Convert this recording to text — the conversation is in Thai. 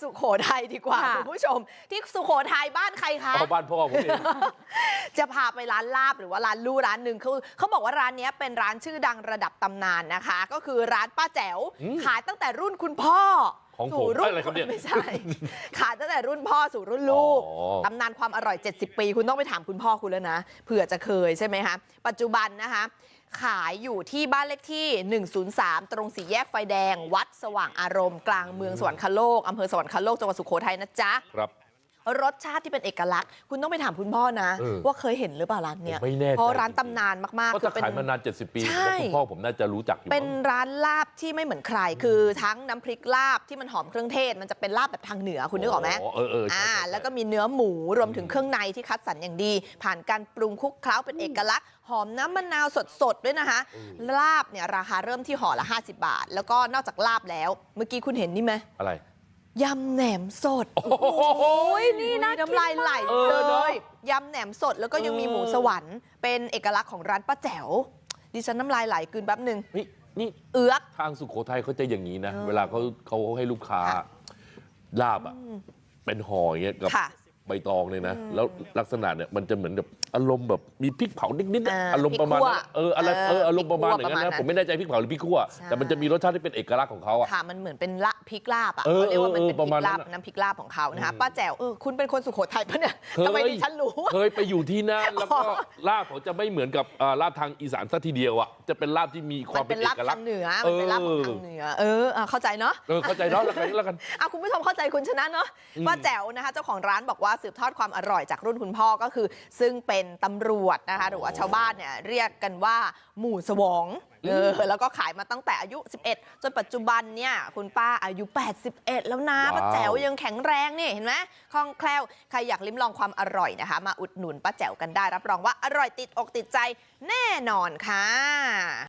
สุโขทัยดีกว่า ค่ะ คุณผู้ชม ที่สุโขทัยบ้านใครคะ เอาบ้านพ่อผมเอง จะพาไปร้านลาบหรือว่าร้านลู่ร้านหนึ่งคือเขาบอกว่าร้านเนี้ยเป็นร้านชื่อดังระดับตำนานนะคะ ก็คือร้านป้าแจ๋วอืม ขายตั้งแต่รุ่นคุณพ่อ ของผมสู่รุ่นอะไรครับเนี่ยไม่ใช่ขายตั้งแต่รุ่นพ่อสู่รุ่นลูกอ๋อตำนานความอร่อย 70 ปี คุณต้องไปถามคุณพ่อคุณแล้วนะเผื่อจะเคยใช่ไหมคะปัจจุบันนะคะขายอยู่ที่บ้านเลขที่ 103 ตรงสี่แยกไฟแดง วัดสว่างอารมณ์กลางเมืองสวรรคโลกอำเภอสวรรคโลกจังหวัดสุโขทัยนะจ๊ะครับ รสชาติที่เป็นเอกลักษณ์คุณต้องไปถามคุณพ่อนะเออว่าเคยเห็นหรือเปล่าร้านเนี้ยผมไม่แน่ใจเพราะร้านตำนานมากก็ๆถ้าเป็นขายมานาน 70 ปีใช่แล้วคุณพ่อผมน่าจะรู้จักอยู่เป็นมั้งร้านลาบที่ไม่เหมือนใคร คือทั้งน้ำพริกลาบที่มันหอมเครื่องเทศ มันจะเป็นลาบแบบทางเหนือคุณนึกออกไหมเออเออใช่อ่าใช่ใช่แล้วก็มีเนื้อหมูรวมถึงเครื่องในที่คัดสรรอย่างดี ผ่านการปรุงคลุกเคล้าเป็นเอกลักษณ์หอมน้ำมะนาวสดๆด้วยนะคะ ลาบเนี่ยราคาเริ่มที่ห่อละ 50 บาท แล้วก็นอกจากลาบแล้ว เมื่อกี้คุณเห็นนี่ไหมอะไร ยำแหนมสด โอ้โหยนี่น่ากินน้ำลายไหลเออเลเนอะยยำแหนมสดแล้วก็ยังมีเออหมูสวรรค์เป็นเอกลักษณ์ของร้านป้าแจ๋วดิฉันน้ำลายไหลกลืนแป๊บหนึ่งนี่นี่เอือก ทางสุโขทัยเขาจะอย่างนี้นะเออเวลาเขาเขาให้ลูกค้า ค่ะลาบอะ เป็นห่ออย่างเงี้ยกับค่ะ ใบตองเลยนะ แล้วลักษณะเนี่ยมันจะเหมือนกับอารมณ์แบบมีพริกเผานิดๆอะอ่าอารมณ์ประมาณนั้นอะพริกคั่วเอออะไรเอออารมณ์ประมาณพอริกคั่วย่างนั้นประมาณนั้นะนผมไม่แน่ใจพริกเผาหรือพริกคั่วใช่แต่มันจะมีรสชาติที่เป็นเอกลักษณ์ของเขาอะค่ะมันเหมือนเป็นละพริกลาบอะเออเขาเรียกว่ามันเป็นเออพริประกมาณลาบนั้นอะน้ำพริกลาบของเขานะคะอืมป้าแจ๋วเออคุณเป็นคนสุโขทัยปะเนี่ยเคยทำไมดิฉันรู้เคยไปอยู่ที่นั่นแล้วก็ลาบเขาจะไม่เหมือนกับอ่าลาบทางอีสานซะทีเดียวอะจะเป็นลาบที่มีความัมนเป็เป็นนเอลาบกลัทากษงณ์เหนือมันเป็นลาบของทางเหนือเอออะเข้าใจเนาะเออเข้าใจเนาะแล้วกันแล้วกันอะคุณผู้ชมเข้าใจคุณชนะเนาะอืมป้าแจ๋วนะคะ เจ้าของร้านบอกว่าสืบทอดความอร่อยจากรุ่นคุณพ่อก็คือ ซึ่งเป็นตำรวจนะคะหรือว่าชาวบ้านเนี่ยเรียกกันว่าหมู่สวองเออแล้วก็ขายมาตั้งแต่อายุ 11 จนปัจจุบันเนี่ยคุณป้าอายุ 81 แล้วนะว้าวป้าแจ๋วยังแข็งแรงนี่เห็นไหมคล่องแคล่วใครอยากลิ้มลองความอร่อยนะคะ มาอุดหนุนป้าแจ๋วกันได้ รับรองว่าอร่อยติดอกติดใจแน่นอนค่ะ